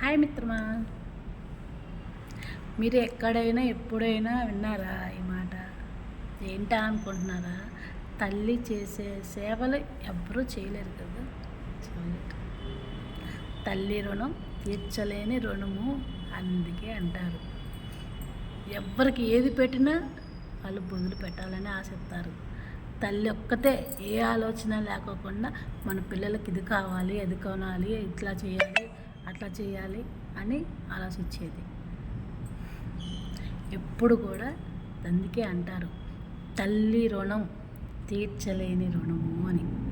Hi మిత్రమా. మీరు ఎక్కడైనా ఎప్పుడైనా విన్నారా ఈ మాట? ఏంటా అనుకుంటున్నారా? తల్లి చేసే సేవలు ఎవ్వరూ చేయలేరు కదా. చేయలేరు. తల్లి రుణం తీర్చలేని రుణము అందుకే అంటారు. ఎవ్వరికి ఏది పెట్టినా వాళ్ళు బదులు పెట్టాలని ఆశిస్తారు. తల్లి ఒక్కతే ఏ ఆలోచన లేకోకుండా మన పిల్లలకి ఇది కావాలి అది కొనాలి ఇట్లా చేయాలి అట్లా చేయాలి అని ఆలోచించేది. ఎప్పుడు కూడా అందుకే అంటారు తల్లి రుణం తీర్చలేని రుణము అని.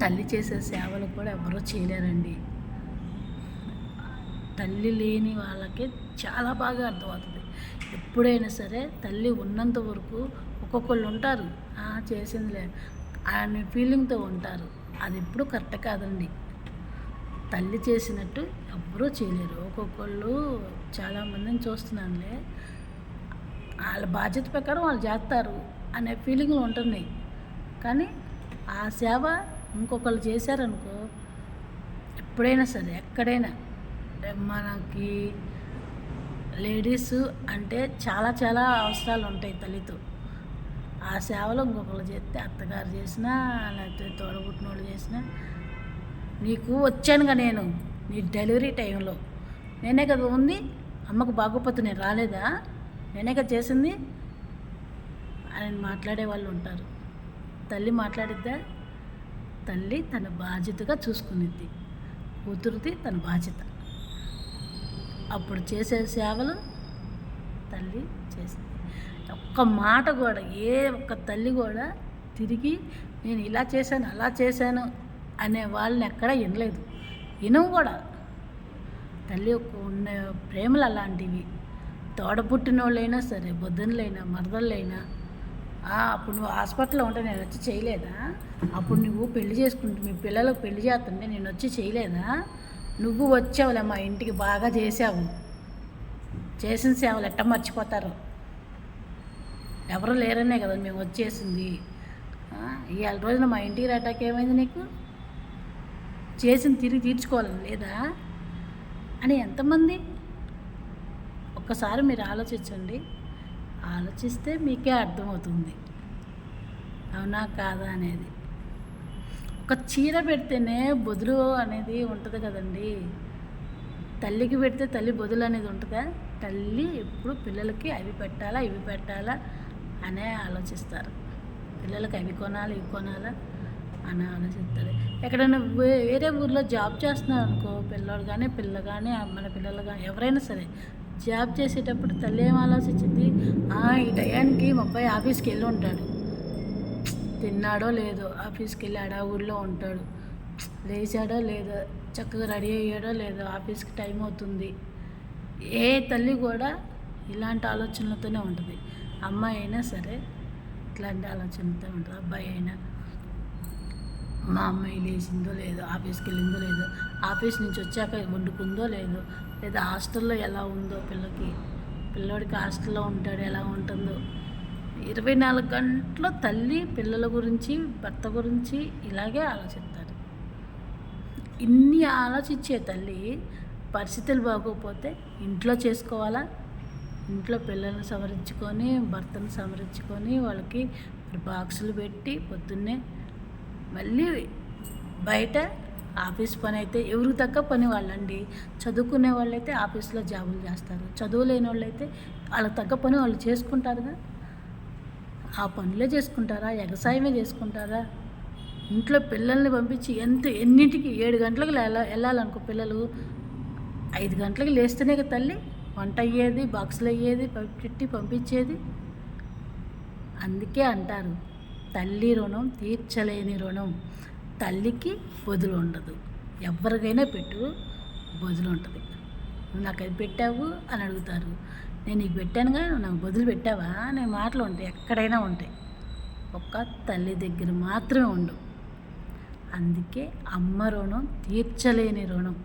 తల్లి చేసే సేవలు కూడా ఎవరూ చేయలేరండి. తల్లి లేని వాళ్ళకి చాలా బాగా అర్థమవుతుంది. ఎప్పుడైనా సరే తల్లి ఉన్నంత వరకు ఒక్కొక్కళ్ళు ఉంటారు. "ఆ, చేసిందిలే అనే ఫీలింగ్తో ఉంటారు. అది ఎప్పుడు కరెక్ట్ కాదండి. తల్లి చేసినట్టు ఎవ్వరూ చేయలేరు. ఒక్కొక్కళ్ళు చాలామందిని చూస్తున్నానులే. వాళ్ళ బాధ్యత ప్రకారం వాళ్ళు చేస్తారు అనే ఫీలింగ్లు ఉంటున్నాయి. కానీ ఆ సేవ ఇంకొకళ్ళు చేశారనుకో ఎప్పుడైనా సరే ఎక్కడైనా మనకి లేడీస్ అంటే చాలా చాలా అవసరాలు ఉంటాయి తల్లితో. ఆ సేవలో ఇంకొకళ్ళు చేస్తే అత్తగారు చేసినా లేకపోతే తోడబుట్టిన వాళ్ళు చేసినా నీకు వచ్చానుగా నేను నీ డెలివరీ టైంలో. నేనే కదా ఉంది. అమ్మకు బాగోపోతే నేను రాలేదా? నేనే కదా చేసింది. అని మాట్లాడే వాళ్ళు ఉంటారు. తల్లి మాట్లాడిద్దా? తల్లి తన బాధ్యతగా చూసుకునిద్ది. కూతురుది తన బాధ్యత. అప్పుడు చేసే సేవలు తల్లి చేసింది. ఒక్క మాట కూడా ఏ ఒక్క తల్లి కూడా తిరిగి నేను ఇలా చేశాను అలా చేశాను అనే వాళ్ళని ఎక్కడా వినలేదు. వినవు కూడా. తల్లి యొక్క ఉన్న ప్రేమలు అలాంటివి. తోడబుట్టిన వాళ్ళైనా సరే బొద్దునలైనా మరదళ్ళైనా అప్పుడు నువ్వు హాస్పిటల్లో ఉంటే నేను వచ్చి చేయలేదా? అప్పుడు నువ్వు పెళ్ళి చేసుకుంటు మీ పిల్లలకు పెళ్ళి చేస్తుంటే నేను వచ్చి చేయలేదా? నువ్వు వచ్చావులే మా ఇంటికి బాగా చేసావు చేసిన సేవలు ఎట్ట మర్చిపోతారు? ఎవరు లేరనే కదా మేము వచ్చేసింది. ఇవాళ రోజున మా ఇంటికి రాటాకేమైంది ఏమైంది నీకు? చేసిన తిరిగి తీర్చుకోవాలని లేదా? అని ఎంతమంది? ఒక్కసారి మీరు ఆలోచించండి. ఆలోచిస్తే మీకే అర్థమవుతుంది. అవునా కాదా అనేది. ఒక చీర పెడితేనే బొదులు అనేది ఉంటుంది కదండి. తల్లికి పెడితే తల్లి బొదులు అనేది ఉంటుందా? తల్లి ఎప్పుడు పిల్లలకి అవి పెట్టాలా ఇవి పెట్టాలా అనే ఆలోచిస్తారు. పిల్లలకి అవి కొనాలి ఇవి కొనాలా? అని ఆలోచిస్తుంది. ఎక్కడైనా వే- వేరే ఊర్లో జాబ్ చేస్తున్నారు అనుకో పిల్లోడు కానీ పిల్ల కానీ మన పిల్లలు కానీ ఎవరైనా సరే జాబ్ చేసేటప్పుడు తల్లి ఏం ఆలోచించింది? "ఆ, ఈ టయానికి మా అబ్బాయి ఆఫీస్కి వెళ్ళి ఉంటాడు. తిన్నాడో లేదో ఆఫీస్కి వెళ్ళాడా ఊళ్ళో ఉంటాడు. లేచాడో లేదో చక్కగా రెడీ అయ్యాడో లేదో ఆఫీస్కి టైం అవుతుంది. ఏ తల్లి కూడా ఇలాంటి ఆలోచనలతోనే ఉంటుంది. అమ్మాయి అయినా సరే ఇట్లాంటి ఆలోచనలతో ఉంటుంది. అబ్బాయి అయినా మా అమ్మాయి లేచిందో లేదో ఆఫీస్కి వెళ్ళిందో లేదో ఆఫీస్ నుంచి వచ్చాక వండుకుందో లేదో లేదా హాస్టల్లో ఎలా ఉందో పిల్లకి పిల్లోడికి హాస్టల్లో ఉంటాడు ఎలా ఉంటుందో. ఇరవై నాలుగు గంటలు తల్లి పిల్లల గురించి భర్త గురించి ఇలాగే ఆలోచిస్తారు. ఇన్ని ఆలోచించే తల్లి పరిస్థితులు బాగోకపోతే ఇంట్లో చేసుకోవాలా? ఇంట్లో పిల్లల్ని సంవరించుకొని భర్తను సంవరించుకొని వాళ్ళకి బాక్సులు పెట్టి పొద్దున్నే మళ్ళీ బయట ఆఫీస్ పని అయితే ఎవరికి తగ్గ పని వాళ్ళండి. చదువుకునే వాళ్ళైతే ఆఫీస్లో జాబులు చేస్తారు. చదువు లేని వాళ్ళైతే వాళ్ళకి తగ్గ పని వాళ్ళు చేసుకుంటారుగా. ఆ పనులే చేసుకుంటారా? వ్యవసాయమే చేసుకుంటారా? ఇంట్లో పిల్లల్ని పంపించి ఎంత ఎన్నింటికి? ఏడు గంటలకు వెళ్ళాలనుకో పిల్లలు. ఐదు గంటలకు లేస్తేనే కదా తల్లి. వంట అయ్యేది బాక్సులు అయ్యేది పెట్టి పంపించేది. అందుకే అంటారు. తల్లి రుణం తీర్చలేని రుణం తల్లికి బదులు ఉండదు. ఎవరికైనా పెట్టు బదులు ఉంటుంది. నువ్వు నాకు అది పెట్టావు అని అడుగుతారు. నేను నీకు పెట్టానుగా నువ్వు నాకు బదులు పెట్టావా అనే మాటలు ఉంటాయి ఎక్కడైనా ఉంటాయి. ఒక్క తల్లి దగ్గర మాత్రమే ఉండు. అందుకే అమ్మ రుణం తీర్చలేని రుణం.